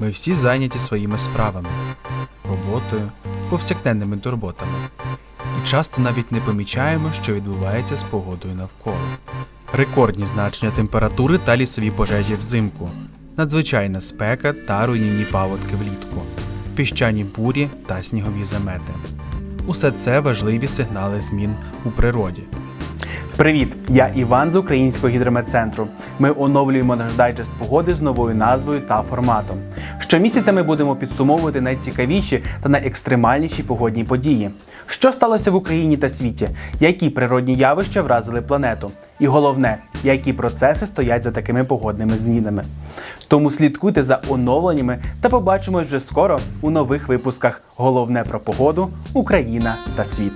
Ми всі зайняті своїми справами, роботою, повсякденними турботами. І часто навіть не помічаємо, що відбувається з погодою навколо. Рекордні значення температури та лісові пожежі взимку, надзвичайна спека та руйнівні паводки влітку, піщані бурі та снігові замети. Усе це важливі сигнали змін у природі. Привіт! Я Іван з Українського гідрометцентру. Ми оновлюємо наш дайджест погоди з новою назвою та форматом. Щомісяця ми будемо підсумовувати найцікавіші та найекстремальніші погодні події. Що сталося в Україні та світі? Які природні явища вразили планету? І головне, які процеси стоять за такими погодними змінами. Тому слідкуйте за оновленнями та побачимось вже скоро у нових випусках. Головне про погоду, Україна та світ.